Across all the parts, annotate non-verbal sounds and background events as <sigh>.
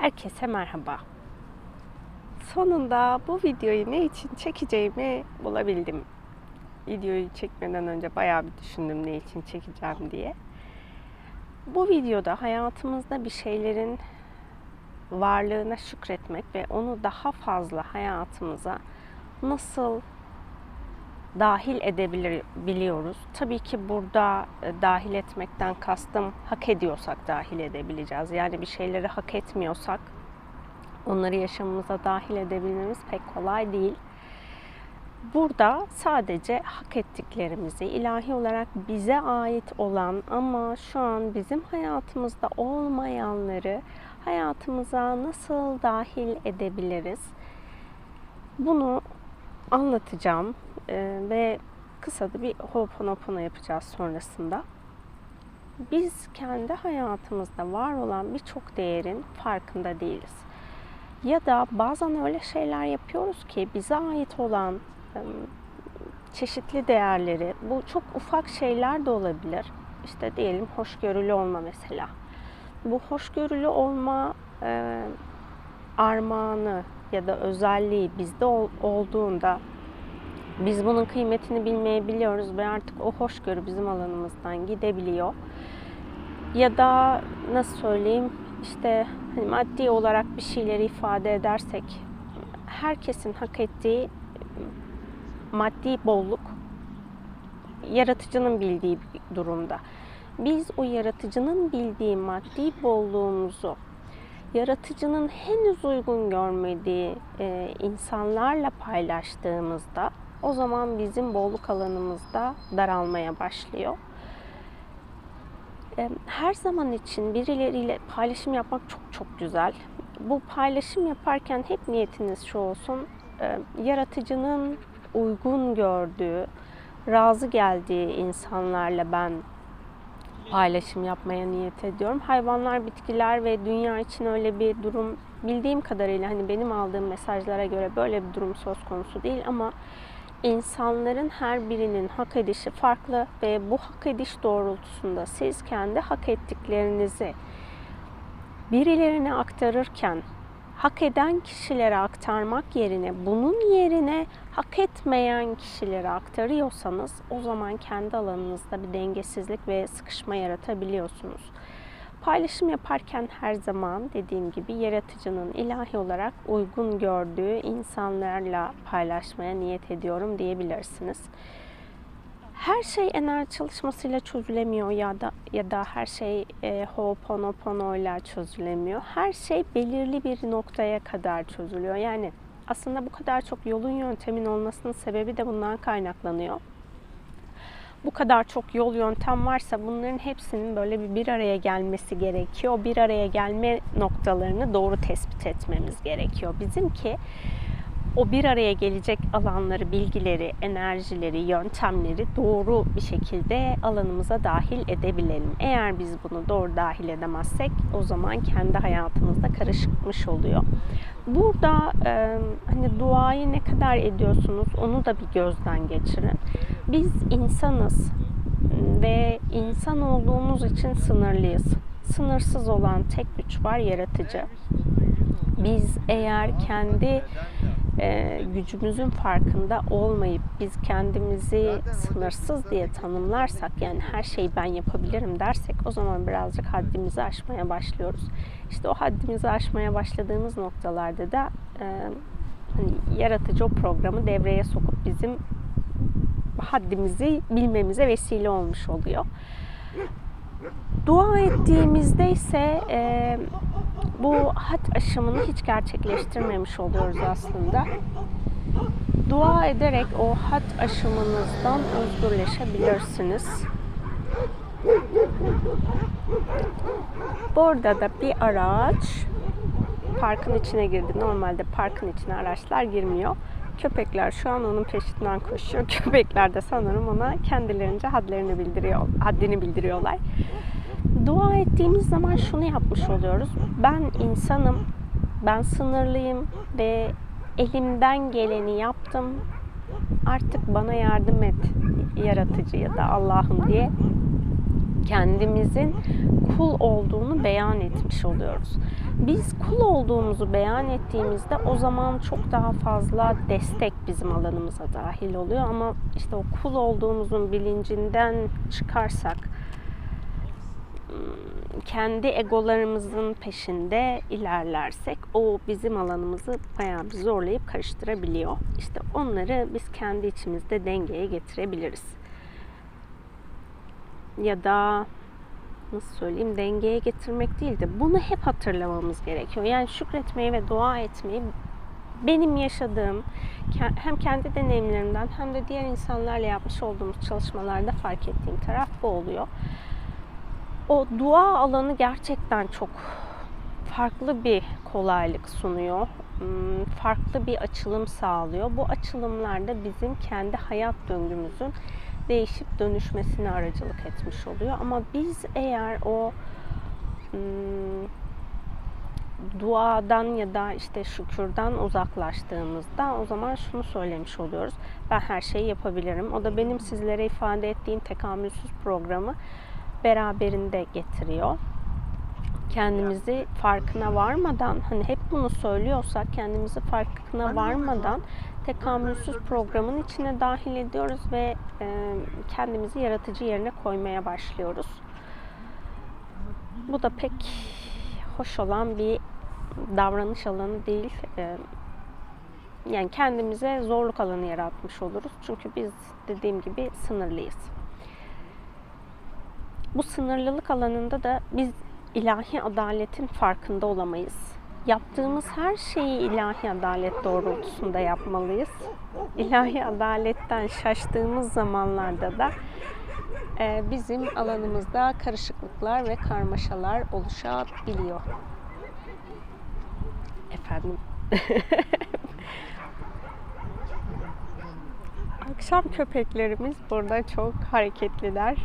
Herkese merhaba. Sonunda bu videoyu ne için çekeceğimi bulabildim. Videoyu çekmeden önce bayağı bir düşündüm ne için çekeceğim diye. Bu videoda hayatımızda bir şeylerin varlığına şükretmek ve onu daha fazla hayatımıza nasıl dahil edebilir biliyoruz. Tabii ki burada e, dahil etmekten kastım hak ediyorsak dahil edebileceğiz. Yani bir şeyleri hak etmiyorsak onları yaşamımıza dahil edebilmemiz pek kolay değil. Burada sadece hak ettiklerimizi ilahi olarak bize ait olan ama şu an bizim hayatımızda olmayanları hayatımıza nasıl dahil edebiliriz? Bunu anlatacağım Ee, ve kısa da bir ho'oponopono yapacağız sonrasında. Biz kendi hayatımızda var olan birçok değerin farkında değiliz. Ya da bazen öyle şeyler yapıyoruz ki bize ait olan em, çeşitli değerleri, bu çok ufak şeyler de olabilir. İşte diyelim hoşgörülü olma mesela. Bu hoşgörülü olma e, armağanı ya da özelliği bizde ol- olduğunda biz bunun kıymetini bilmeyebiliyoruz ve artık o hoşgörü bizim alanımızdan gidebiliyor. Ya da nasıl söyleyeyim işte hani maddi olarak bir şeyleri ifade edersek herkesin hak ettiği maddi bolluk yaratıcının bildiği bir durumda. Biz o yaratıcının bildiği maddi bolluğumuzu yaratıcının henüz uygun görmediği e, insanlarla paylaştığımızda o zaman bizim bolluk alanımızda daralmaya başlıyor. Her zaman için birileriyle paylaşım yapmak çok çok güzel. Bu paylaşım yaparken hep niyetiniz şu olsun. Yaratıcının uygun gördüğü, razı geldiği insanlarla ben paylaşım yapmaya niyet ediyorum. Hayvanlar, bitkiler ve dünya için öyle bir durum bildiğim kadarıyla hani benim aldığım mesajlara göre böyle bir durum söz konusu değil ama insanların her birinin hak edişi farklı ve bu hak ediş doğrultusunda siz kendi hak ettiklerinizi birilerine aktarırken hak eden kişilere aktarmak yerine bunun yerine hak etmeyen kişilere aktarıyorsanız o zaman kendi alanınızda bir dengesizlik ve sıkışma yaratabiliyorsunuz. Paylaşım yaparken her zaman dediğim gibi yaratıcının ilahi olarak uygun gördüğü insanlarla paylaşmaya niyet ediyorum diyebilirsiniz. Her şey enerji çalışmasıyla çözülemiyor ya da ya da her şey e, Ho'oponopono ile çözülemiyor. Her şey belirli bir noktaya kadar çözülüyor. Yani aslında bu kadar çok yolun yöntemin olmasının sebebi de bundan kaynaklanıyor. Bu kadar çok yol yöntem varsa bunların hepsinin böyle bir bir araya gelmesi gerekiyor. Bir araya gelme noktalarını doğru tespit etmemiz gerekiyor. Bizimki o bir araya gelecek alanları, bilgileri, enerjileri, yöntemleri doğru bir şekilde alanımıza dahil edebilelim. Eğer biz bunu doğru dahil edemezsek o zaman kendi hayatımızda karışmış oluyor. Burada e, hani duayı ne kadar ediyorsunuz onu da bir gözden geçirin. Biz insanız ve insan olduğumuz için sınırlıyız. Sınırsız olan tek güç var yaratıcı. Biz eğer kendi e, gücümüzün farkında olmayıp biz kendimizi sınırsız diye tanımlarsak yani her şeyi ben yapabilirim dersek o zaman birazcık haddimizi aşmaya başlıyoruz. İşte o haddimizi aşmaya başladığımız noktalarda da e, hani yaratıcı o programı devreye sokup bizim haddimizi bilmemize vesile olmuş oluyor. Dua ettiğimizde ise e, bu had aşımını hiç gerçekleştirmemiş oluyoruz aslında. Dua ederek o had aşımınızdan özgürleşebilirsiniz. Burada da bir araç parkın içine girdi. Normalde parkın içine araçlar girmiyor. Köpekler şu an onun peşinden koşuyor. <laughs> Köpekler de sanırım ona kendilerince hadlerini bildiriyor, haddini bildiriyorlar. Dua ettiğimiz zaman şunu yapmış oluyoruz. Ben insanım, ben sınırlıyım ve elimden geleni yaptım. Artık bana yardım et yaratıcı ya da Allah'ım diye kendimizin kul olduğunu beyan etmiş oluyoruz. Biz kul olduğumuzu beyan ettiğimizde o zaman çok daha fazla destek bizim alanımıza dahil oluyor ama işte o kul olduğumuzun bilincinden çıkarsak kendi egolarımızın peşinde ilerlersek o bizim alanımızı bayağı bir zorlayıp karıştırabiliyor. İşte onları biz kendi içimizde dengeye getirebiliriz. Ya da nasıl söyleyeyim dengeye getirmek değil de bunu hep hatırlamamız gerekiyor. Yani şükretmeyi ve dua etmeyi benim yaşadığım hem kendi deneyimlerimden hem de diğer insanlarla yapmış olduğumuz çalışmalarda fark ettiğim taraf bu oluyor o dua alanı gerçekten çok farklı bir kolaylık sunuyor. Hmm, farklı bir açılım sağlıyor. Bu açılımlarda bizim kendi hayat döngümüzün değişip dönüşmesine aracılık etmiş oluyor. Ama biz eğer o hmm, duadan ya da işte şükürden uzaklaştığımızda o zaman şunu söylemiş oluyoruz. Ben her şeyi yapabilirim. O da benim sizlere ifade ettiğim tekamülsüz programı beraberinde getiriyor. Kendimizi farkına varmadan hani hep bunu söylüyorsak kendimizi farkına varmadan tekamülsüz programın içine dahil ediyoruz ve e, kendimizi yaratıcı yerine koymaya başlıyoruz. Bu da pek hoş olan bir davranış alanı değil. E, yani kendimize zorluk alanı yaratmış oluruz. Çünkü biz dediğim gibi sınırlıyız. Bu sınırlılık alanında da biz ilahi adaletin farkında olamayız. Yaptığımız her şeyi ilahi adalet doğrultusunda yapmalıyız. İlahi adaletten şaştığımız zamanlarda da e, bizim alanımızda karışıklıklar ve karmaşalar oluşabiliyor. Efendim. <laughs> Akşam köpeklerimiz burada çok hareketliler.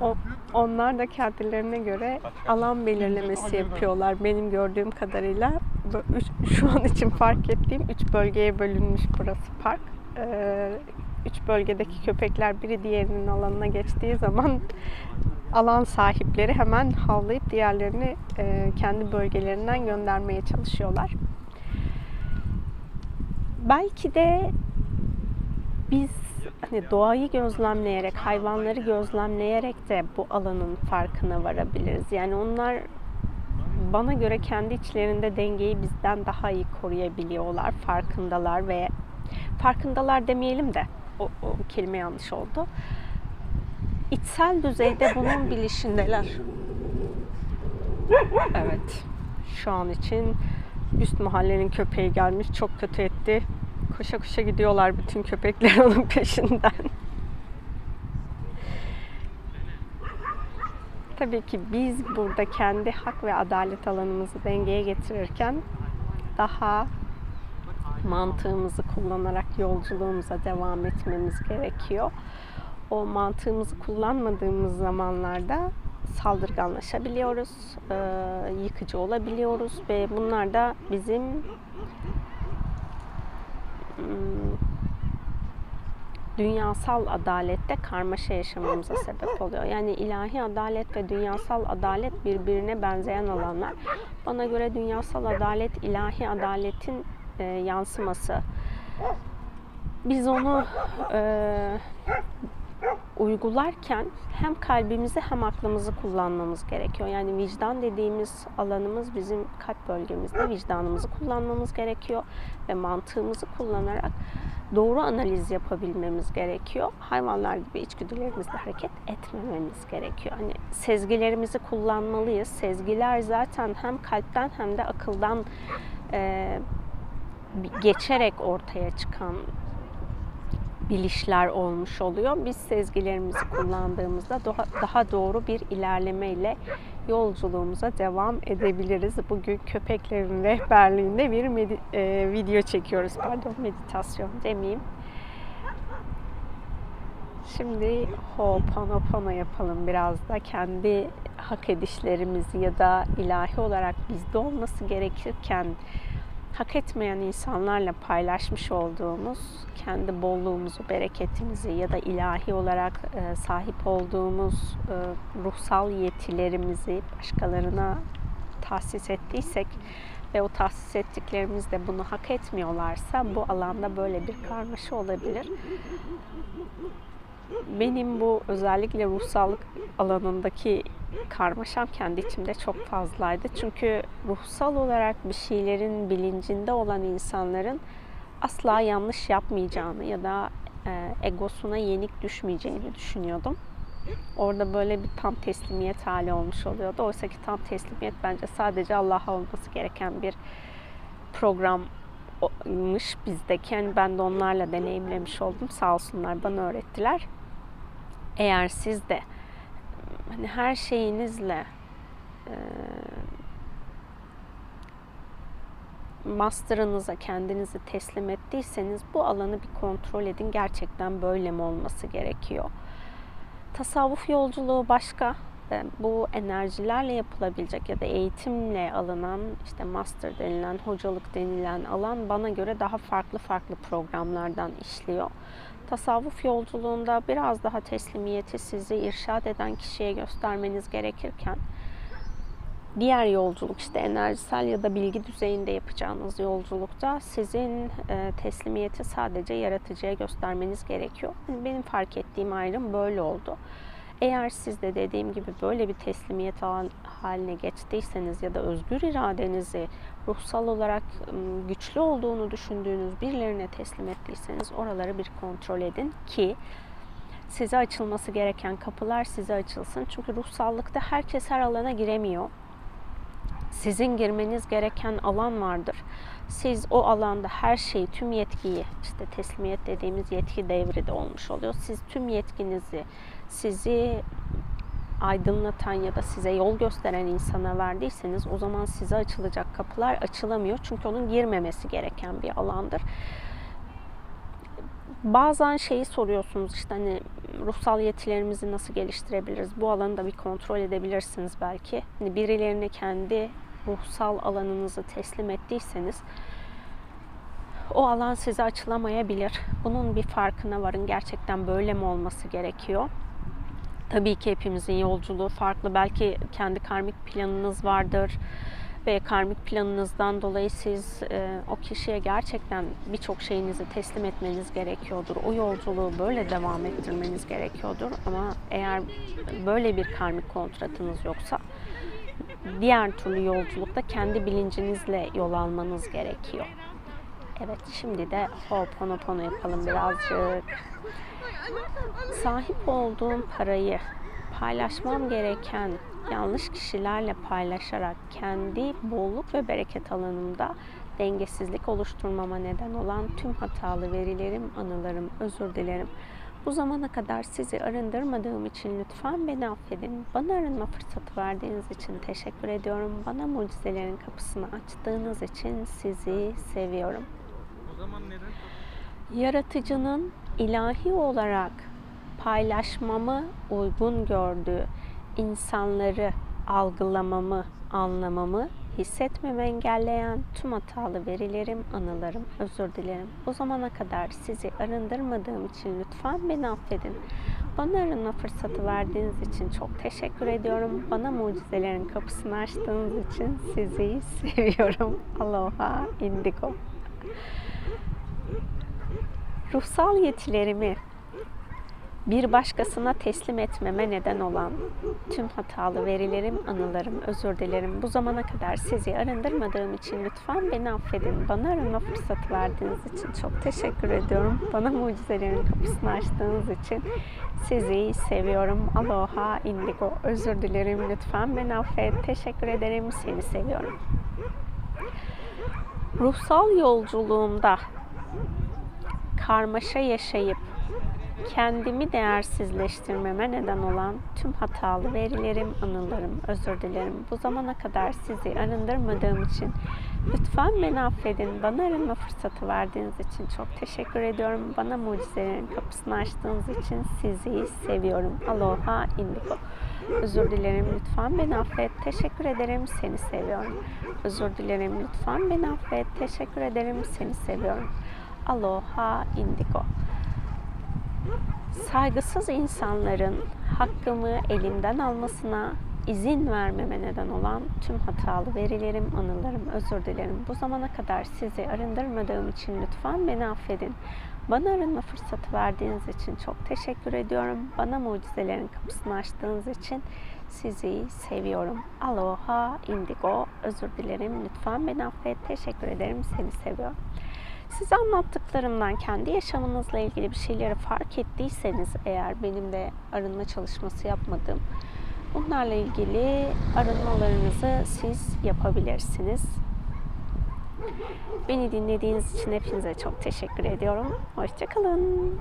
O, onlar da kendilerine göre alan belirlemesi yapıyorlar. Benim gördüğüm kadarıyla şu an için fark ettiğim üç bölgeye bölünmüş burası park. Ee, üç bölgedeki köpekler biri diğerinin alanına geçtiği zaman alan sahipleri hemen havlayıp diğerlerini e, kendi bölgelerinden göndermeye çalışıyorlar. Belki de biz hani doğayı gözlemleyerek, hayvanları gözlemleyerek de bu alanın farkına varabiliriz. Yani onlar bana göre kendi içlerinde dengeyi bizden daha iyi koruyabiliyorlar, farkındalar ve farkındalar demeyelim de o, o kelime yanlış oldu. İçsel düzeyde bunun bilişindeler. Evet. Şu an için üst mahallenin köpeği gelmiş. Çok kötü etti. Koşa koşa gidiyorlar bütün köpekler <laughs> onun peşinden. Tabii ki biz burada kendi hak ve adalet alanımızı dengeye getirirken daha mantığımızı kullanarak yolculuğumuza devam etmemiz gerekiyor. O mantığımızı kullanmadığımız zamanlarda saldırganlaşabiliyoruz, yıkıcı olabiliyoruz ve bunlar da bizim dünyasal adalette karmaşa yaşamamıza sebep oluyor. Yani ilahi adalet ve dünyasal adalet birbirine benzeyen alanlar. Bana göre dünyasal adalet ilahi adaletin e, yansıması. Biz onu e, uygularken hem kalbimizi hem aklımızı kullanmamız gerekiyor. Yani vicdan dediğimiz alanımız bizim kalp bölgemizde vicdanımızı kullanmamız gerekiyor ve mantığımızı kullanarak doğru analiz yapabilmemiz gerekiyor. Hayvanlar gibi içgüdülerimizle hareket etmememiz gerekiyor. Hani sezgilerimizi kullanmalıyız. Sezgiler zaten hem kalpten hem de akıldan e, geçerek ortaya çıkan bilişler olmuş oluyor. Biz sezgilerimizi kullandığımızda daha doğru bir ilerlemeyle yolculuğumuza devam edebiliriz. Bugün köpeklerin rehberliğinde bir medi- e, video çekiyoruz. Pardon meditasyon demeyeyim. Şimdi Ho'oponopono yapalım biraz da kendi hak edişlerimizi ya da ilahi olarak bizde olması gerekirken hak etmeyen insanlarla paylaşmış olduğumuz kendi bolluğumuzu, bereketimizi ya da ilahi olarak e, sahip olduğumuz e, ruhsal yetilerimizi başkalarına tahsis ettiysek ve o tahsis ettiklerimiz de bunu hak etmiyorlarsa bu alanda böyle bir karmaşa olabilir. Benim bu özellikle ruhsallık alanındaki karmaşam kendi içimde çok fazlaydı. Çünkü ruhsal olarak bir şeylerin bilincinde olan insanların asla yanlış yapmayacağını ya da e, egosuna yenik düşmeyeceğini düşünüyordum. Orada böyle bir tam teslimiyet hali olmuş oluyordu. Oysa ki tam teslimiyet bence sadece Allah'a olması gereken bir programmış bizdeki. Yani ben de onlarla deneyimlemiş oldum. Sağ olsunlar bana öğrettiler. Eğer siz de hani her şeyinizle e, master'ınıza kendinizi teslim ettiyseniz bu alanı bir kontrol edin. Gerçekten böyle mi olması gerekiyor? Tasavvuf yolculuğu başka. Bu enerjilerle yapılabilecek ya da eğitimle alınan işte master denilen, hocalık denilen alan bana göre daha farklı farklı programlardan işliyor. Tasavvuf yolculuğunda biraz daha teslimiyeti sizi irşad eden kişiye göstermeniz gerekirken diğer yolculuk işte enerjisel ya da bilgi düzeyinde yapacağınız yolculukta sizin e, teslimiyeti sadece yaratıcıya göstermeniz gerekiyor. Benim fark ettiğim ayrım böyle oldu. Eğer siz de dediğim gibi böyle bir teslimiyet haline geçtiyseniz ya da özgür iradenizi ruhsal olarak güçlü olduğunu düşündüğünüz birilerine teslim ettiyseniz oraları bir kontrol edin ki size açılması gereken kapılar size açılsın. Çünkü ruhsallıkta herkes her alana giremiyor. Sizin girmeniz gereken alan vardır. Siz o alanda her şeyi, tüm yetkiyi, işte teslimiyet dediğimiz yetki devri de olmuş oluyor. Siz tüm yetkinizi, sizi aydınlatan ya da size yol gösteren insana verdiyseniz o zaman size açılacak kapılar açılamıyor. Çünkü onun girmemesi gereken bir alandır. Bazen şeyi soruyorsunuz işte hani ruhsal yetilerimizi nasıl geliştirebiliriz? Bu alanı da bir kontrol edebilirsiniz belki. Hani birilerine kendi ruhsal alanınızı teslim ettiyseniz o alan size açılamayabilir. Bunun bir farkına varın. Gerçekten böyle mi olması gerekiyor? Tabii ki hepimizin yolculuğu farklı. Belki kendi karmik planınız vardır ve karmik planınızdan dolayı siz e, o kişiye gerçekten birçok şeyinizi teslim etmeniz gerekiyordur. O yolculuğu böyle devam ettirmeniz gerekiyordur. Ama eğer böyle bir karmik kontratınız yoksa diğer türlü yolculukta kendi bilincinizle yol almanız gerekiyor. Evet şimdi de Ho'oponopono yapalım birazcık. Sahip olduğum parayı paylaşmam gereken yanlış kişilerle paylaşarak kendi bolluk ve bereket alanımda dengesizlik oluşturmama neden olan tüm hatalı verilerim, anılarım, özür dilerim. Bu zamana kadar sizi arındırmadığım için lütfen beni affedin. Bana arınma fırsatı verdiğiniz için teşekkür ediyorum. Bana mucizelerin kapısını açtığınız için sizi seviyorum. O zaman neden? Yaratıcının ilahi olarak paylaşmamı uygun gördüğü insanları algılamamı, anlamamı, hissetmemi engelleyen tüm hatalı verilerim, anılarım, özür dilerim. Bu zamana kadar sizi arındırmadığım için lütfen beni affedin. Bana arınma fırsatı verdiğiniz için çok teşekkür ediyorum. Bana mucizelerin kapısını açtığınız için sizi seviyorum. Aloha Indigo. Ruhsal yetilerimi bir başkasına teslim etmeme neden olan tüm hatalı verilerim, anılarım, özür dilerim. Bu zamana kadar sizi arındırmadığım için lütfen beni affedin. Bana arınma fırsatı verdiğiniz için çok teşekkür ediyorum. Bana mucizelerin kapısını açtığınız için sizi seviyorum. Aloha, indigo. Özür dilerim. Lütfen beni affet. Teşekkür ederim. Seni seviyorum. Ruhsal yolculuğumda karmaşa yaşayıp kendimi değersizleştirmeme neden olan tüm hatalı verilerim, anılarım, özür dilerim. Bu zamana kadar sizi arındırmadığım için lütfen beni affedin. Bana arınma fırsatı verdiğiniz için çok teşekkür ediyorum. Bana mucizelerin kapısını açtığınız için sizi seviyorum. Aloha Indigo. Özür dilerim lütfen beni affet. Teşekkür ederim seni seviyorum. Özür dilerim lütfen beni affet. Teşekkür ederim seni seviyorum. Aloha indigo. Saygısız insanların hakkımı elimden almasına izin vermeme neden olan tüm hatalı verilerim, anılarım, özür dilerim. Bu zamana kadar sizi arındırmadığım için lütfen beni affedin. Bana arınma fırsatı verdiğiniz için çok teşekkür ediyorum. Bana mucizelerin kapısını açtığınız için sizi seviyorum. Aloha, indigo, özür dilerim. Lütfen beni affet. Teşekkür ederim. Seni seviyorum. Size anlattıklarımdan kendi yaşamınızla ilgili bir şeyleri fark ettiyseniz eğer benim de arınma çalışması yapmadığım bunlarla ilgili arınmalarınızı siz yapabilirsiniz. Beni dinlediğiniz için hepinize çok teşekkür ediyorum. Hoşçakalın.